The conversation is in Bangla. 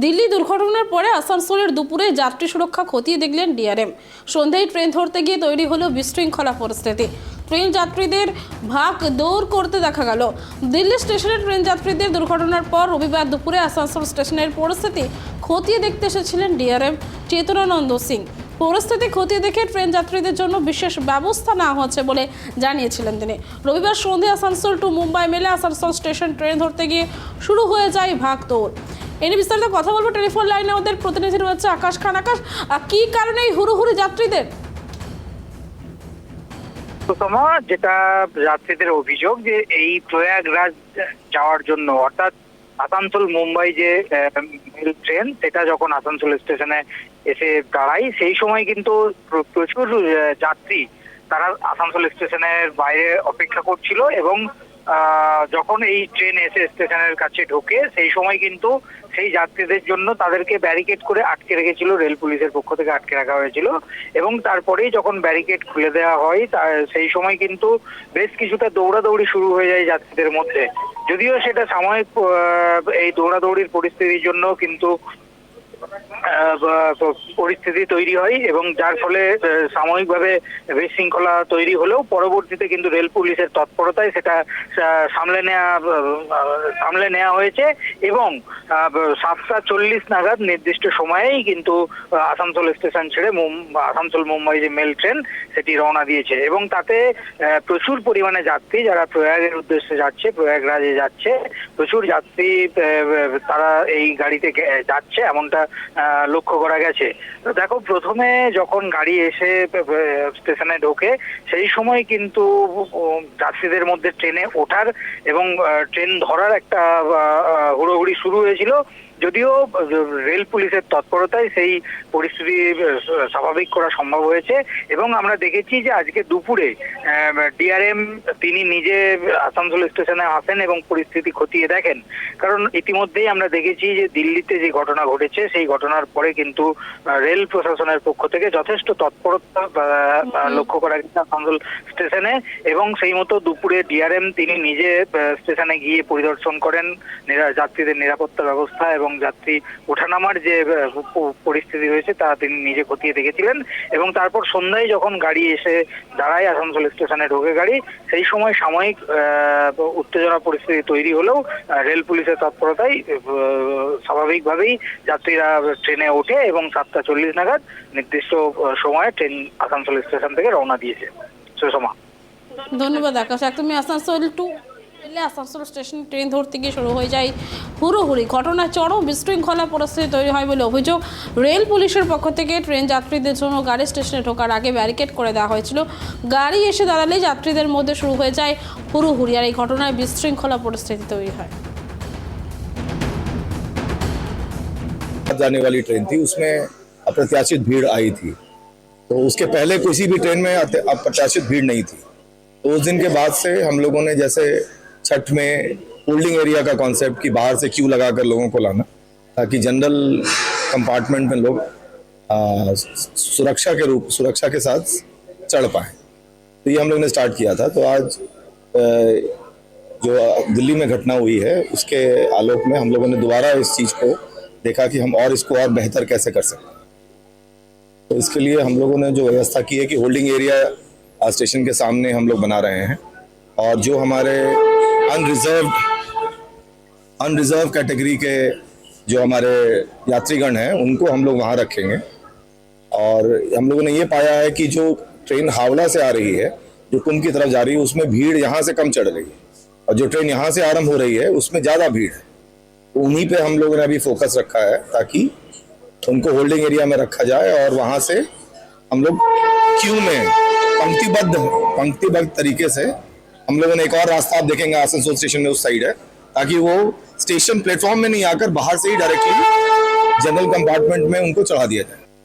দিল্লি দুর্ঘটনার পরে আসানসোলের দুপুরে যাত্রী সুরক্ষা খতিয়ে দেখলেন ডিআরএম। সন্ধ্যায় ট্রেন ধরতে গিয়ে তৈরি হলো বিশৃঙ্খলা পরিস্থিতি। ট্রেন যাত্রীদের ভাগ দৌড় করতে দেখা গেল। দিল্লি স্টেশনে ট্রেন যাত্রীদের দুর্ঘটনার পর রবিবার দুপুরে আসানসোল স্টেশনের পরিস্থিতি খতিয়ে দেখতে এসেছিলেন ডিআরএম চেতনানন্দ সিং। পরিস্থিতি খতিয়ে দেখে ট্রেন যাত্রীদের জন্য বিশেষ ব্যবস্থা নেওয়া হচ্ছে বলে জানিয়েছিলেন তিনি। রবিবার সন্ধে আসানসোল টু মুম্বাই মেলে আসানসোল স্টেশন ট্রেন ধরতে গিয়ে শুরু হয়ে যায় ভাগ দৌড়। এ নিয়ে বিস্তারিত কথা বলব টেলিফোন লাইনে আমাদের প্রতিনিধি রয়েছে আকাশ খান। আকাশ কি কারণে এই হুড়োহুড়ি যাত্রীদের? যেটা যাত্রীদের অভিযোগ যে এই প্রয়াগরাজ যাওয়ার জন্য, অর্থাৎ আসানসোল মুম্বাই যে ট্রেন, সেটা যখন আসানসোল স্টেশনে এসে দাঁড়ায়, সেই সময় কিন্তু প্রচুর যাত্রী তারা আসানসোল স্টেশনের বাইরে অপেক্ষা করছিল এবং যখন এই ট্রেন এসে স্টেশনের কাছে ঢোকে, সেই সময় কিন্তু সেই যাত্রীদের জন্য তাদেরকে ব্যারিকেড করে আটকে রেখেছিল রেল পুলিশের পক্ষ থেকে আটকে রাখা হয়েছিল। এবং তারপরেই যখন ব্যারিকেড খুলে দেওয়া হয় সেই সময় কিন্তু বেশ কিছুটা দৌড়াদৌড়ি শুরু হয়ে যায় যাত্রীদের মধ্যে। যদিও সেটা সাময়িক এই দৌড়াদৌড়ির পরিস্থিতির জন্য কিন্তু পরিস্থিতি তৈরি হয় এবং যার ফলে সাময়িকভাবে বিশৃঙ্খলা তৈরি হলেও পরবর্তীতে কিন্তু রেল পুলিশের তৎপরতায় সেটা সামলে নেওয়া সামলে নেওয়া হয়েছে এবং সাতটা চল্লিশ নাগাদ নির্দিষ্ট সময়েই কিন্তু আসানসোল স্টেশন ছেড়ে আসানসোল মুম্বাই যে মেল ট্রেন, সেটি রওনা দিয়েছে এবং তাতে প্রচুর পরিমাণে যাত্রী যারা প্রয়াগের উদ্দেশ্যে যাচ্ছে, প্রয়াগরাজে যাচ্ছে, প্রচুর যাত্রী তারা এই গাড়িতে যাচ্ছে, এমনটা লক্ষ্য করা গেছে। তো দেখো, প্রথমে যখন গাড়ি এসে স্টেশনে ঢোকে, সেই সময় কিন্তু যাত্রীদের মধ্যে ট্রেনে ওঠার এবং ট্রেন ধরার একটা হুড়োহুড়ি শুরু হয়েছিল। যদিও রেল পুলিশের তৎপরতায় সেই পরিস্থিতি স্বাভাবিক করা সম্ভব হয়েছে এবং আমরা দেখেছি যে আজকে দুপুরে ডিআরএম তিনি নিজে আসানসোল স্টেশনে আসেন এবং পরিস্থিতি খতিয়ে দেখেন। কারণ ইতিমধ্যেই আমরা দেখেছি যে দিল্লিতে যে ঘটনা ঘটেছে সেই ঘটনার পরে কিন্তু রেল প্রশাসনের পক্ষ থেকে যথেষ্ট তৎপরতা লক্ষ্য করা গেছে আসানসোল স্টেশনে এবং সেই মতো দুপুরে ডিআরএম তিনি নিজে স্টেশনে গিয়ে পরিদর্শন করেন যাত্রীদের নিরাপত্তা ব্যবস্থা এবং যাত্রী ওঠানামার যে পরিস্থিতি রয়েছে তা তিনি নিজে খতিয়ে দেখেছিলেন এবং তারপর সন্ধ্যায় যখন গাড়ি এসে দাঁড়ায় আসানসোল স্টেশনে ঢোকে গাড়ি, সেই সময় সাময়িক উত্তেজনা পরিস্থিতি তৈরি হলেও রেল পুলিশের তৎপরতায় স্বাভাবিকভাবেই যাত্রীরা ট্রেনে ওঠে এবং সাতটা চল্লিশ নাগাদ নির্দিষ্ট সময়ে ট্রেন আসানসোল স্টেশন থেকে রওনা দিয়েছে। সুষমা। ধন্যবাদ আকাশ। একদমই আসানসোল টু এলে আসানসোল স্টেশন ট্রেন ধরতে গিয়ে শুরু হয়ে যায় হুড়োহুড়ি ঘটনায় চরম বিশৃঙ্খলা পরিস্থিতি তৈরি হয় বলে অভিযোগ রেল পুলিশের পক্ষ থেকে ট্রেন যাত্রীদের জন্য গাড়ি স্টেশনে ঢোকার আগে ব্যারিকেড করে দেওয়া হয়েছিল গাড়ি এসে দাঁড়ালে যাত্রীদের মধ্যে শুরু হয়ে যায় হুড়োহুড়ি আর এই ঘটনায় বিশৃঙ্খলা পরিস্থিতি তৈরি হয় जाने वाली ट्रेन थी उसमें अप्रत्याशित भीड़ आई थी तो उसके पहले किसी भी ट्रेन में अत- अप्रत्याशित भीड़ नहीं थी तो उस दिन के बाद से हम लोगों ने जैसे छठ में होल्डिंग एरिया का कॉन्सेप्ट कि बाहर से क्यू लगा कर लोगों को लाना ताकि जनरल कंपार्टमेंट में लोग आ, सुरक्षा के रूप सुरक्षा के साथ चढ़ पाए। तो ये हम लोग ने स्टार्ट किया था। तो आज जो दिल्ली में घटना हुई है उसके आलोक में हम लोगों ने दोबारा इस चीज़ को देखा कि हम और इसको और बेहतर कैसे कर सकते हैं। तो इसके लिए हम लोगों ने जो व्यवस्था की है कि होल्डिंग एरिया स्टेशन के सामने हम लोग बना रहे हैं। और जो हमारे अनरिजर्व अनरिजर्व कैटेगरी के जो हमारे यात्रीगण हैं, उनको हम लोग वहाँ रखेंगे। और हम लोगों ने ये पाया है कि जो ट्रेन हावड़ा से आ रही है, जो कुंभ की तरफ़ जा रही है, उसमें भीड़ यहाँ से कम चढ़ रही है। और जो ट्रेन यहाँ से आरंभ हो रही है, उसमें ज़्यादा भीड़ है। तो उन्हीं पे हम लोगों ने अभी फोकस रखा है, ताकि उनको होल्डिंग एरिया में रखा जाए और वहाँ से हम लोग क्यू में पंक्तिबद्ध पंक्तिबद्ध तरीके से हम लोगों ने एक और रास्ता आप देखेंगे, आसनसोल स्टेशन में उस साइड है, ताकि वो स्टेशन प्लेटफॉर्म में नहीं आकर बाहर से ही डायरेक्टली जनरल कंपार्टमेंट में उनको चढ़ा दिया जाए।